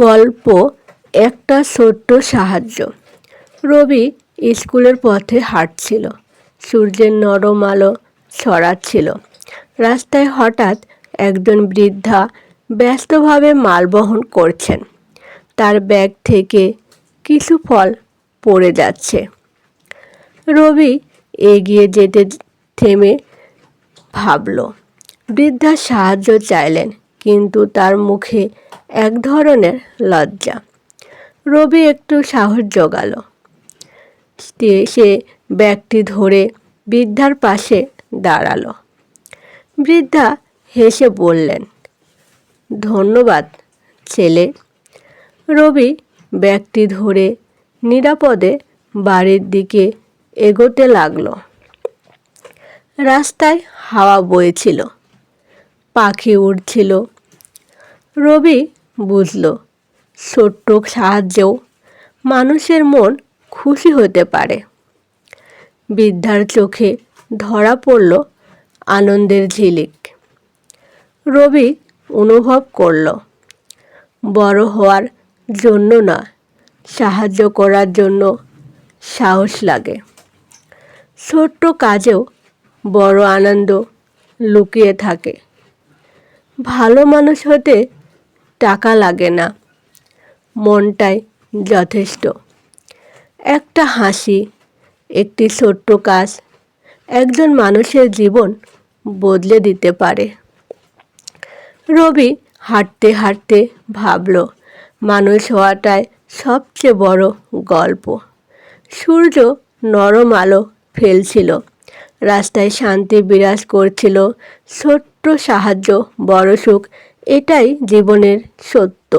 গল্প, একটা ছোট্ট সাহায্য। রবি স্কুলের পথে হাঁটছিল। সূর্যের নরম আলো ছড়াচ্ছিল। রাস্তায় হঠাৎ একজন বৃদ্ধা ব্যস্তভাবে মাল বহন করছেন। তার ব্যাগ থেকে কিছু ফল পড়ে যাচ্ছে। রবি এগিয়ে যেতে থেমে ভাবল। বৃদ্ধা সাহায্য চাইলেন। কিন্তু তার মুখে এক ধরনের লজ্জা। রবি একটু সাহস জোগালো। সে- ব্যাগটি ধরে বৃদ্ধার পাশে দাঁড়াল। বৃদ্ধা হেসে বললেন, ধন্যবাদ, ছেলে। রবি ব্যাগটি ধরে নিরাপদে বাড়ির দিকে এগোতে লাগল। রাস্তায় হাওয়া বইছিল, পাখি উড়ছিল রবি বুঝল ছোট্ট সাহায্যেও মানুষের মন খুশি হতে পারে। বৃদ্ধার চোখে ধরা পড়ল আনন্দের ঝিলিক। রবি অনুভব করল, বড় হওয়ার জন্য না, সাহায্য করার জন্য সাহস লাগে। ছোট্ট কাজেও বড় আনন্দ লুকিয়ে থাকে। ভালো মানুষ হতে টাকা লাগে না। মনটাই যথেষ্ট। একটা হাসি, একটি ছোট্ট কাজ, একজন মানুষের জীবন বদলে দিতে পারে। রবি হাঁটতে হাঁটতে ভাবল, মানুষ হওয়াটাই সবচেয়ে বড় গল্প। সূর্য নরম আলো ফেলছিল, রাস্তায় শান্তি বিরাজ করছিল, ছোট্ট সাহায্য, বড় সুখ এটাই জীবনের সত্য।